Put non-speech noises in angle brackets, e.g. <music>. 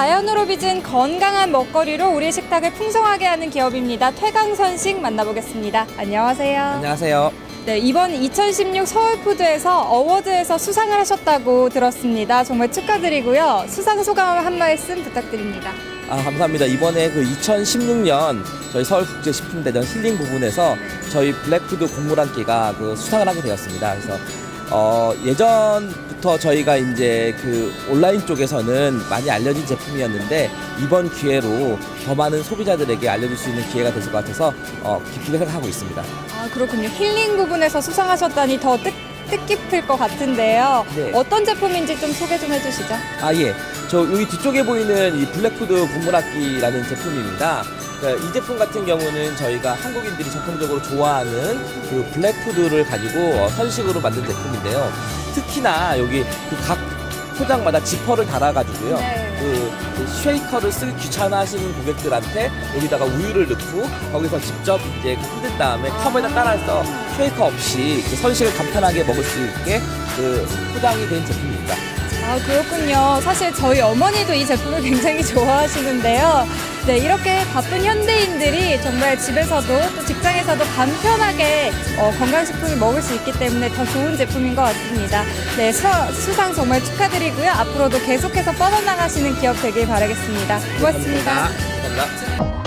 자연으로 빚은 건강한 먹거리로 우리 식탁을 풍성하게 하는 기업입니다. 퇴강선식 만나보겠습니다. 안녕하세요. 안녕하세요. 네, 이번 2016 서울푸드에서 어워드에서 수상을 하셨다고 들었습니다. 정말 축하드리고요. 수상 소감 한 말씀 부탁드립니다. 아, 감사합니다. 이번에 그 2016년 저희 서울국제식품대전 힐링 부분에서 저희 블랙푸드 곡물 한 끼가 그 수상을 하게 되었습니다. 그래서 어, 예전부터 저희가 이제 그 온라인 쪽에서는 많이 알려진 제품이었는데 이번 기회로 더 많은 소비자들에게 알려줄 수 있는 기회가 됐을 것 같아서 어, 기쁘게 생각하고 있습니다. 아, 그렇군요. 힐링 부분에서 수상하셨다니 더 뜻, 뜻깊을 것 같은데요. 네. 어떤 제품인지 좀 소개 좀 해주시죠. 아, 예. 저 여기 뒤쪽에 보이는 이 블랙푸드 국물악기라는 제품입니다. 그러니까 이 제품 같은 경우는 저희가 한국인들이 전통적으로 좋아하는 그 블랙푸드를 가지고 어, 선식으로 만든 제품인데요. 특히나 여기 그각 포장마다 지퍼를 달아가지고요. 네. 그, 그 쉐이커를 쓰기 귀찮아하시는 고객들한테 여기다가 우유를 넣고 거기서 직접 이제 흔든 다음에 컵에다 따라서 쉐이커 없이 그 선식을 간편하게 먹을 수 있게 그 포장이 된 제품입니다. 아, 그렇군요. 사실 저희 어머니도 이 제품을 <laughs> 굉장히 좋아하시는데요. 네, 이렇게 바쁜 현대인들이 정말 집에서도 또 직장에서도 간편하게 어, 건강식품을 먹을 수 있기 때문에 더 좋은 제품인 것 같습니다. 네, 수, 수상 정말 축하드리고요. 앞으로도 계속해서 뻗어나가시는 기업 되길 바라겠습니다. 고맙습니다. 감사합니다.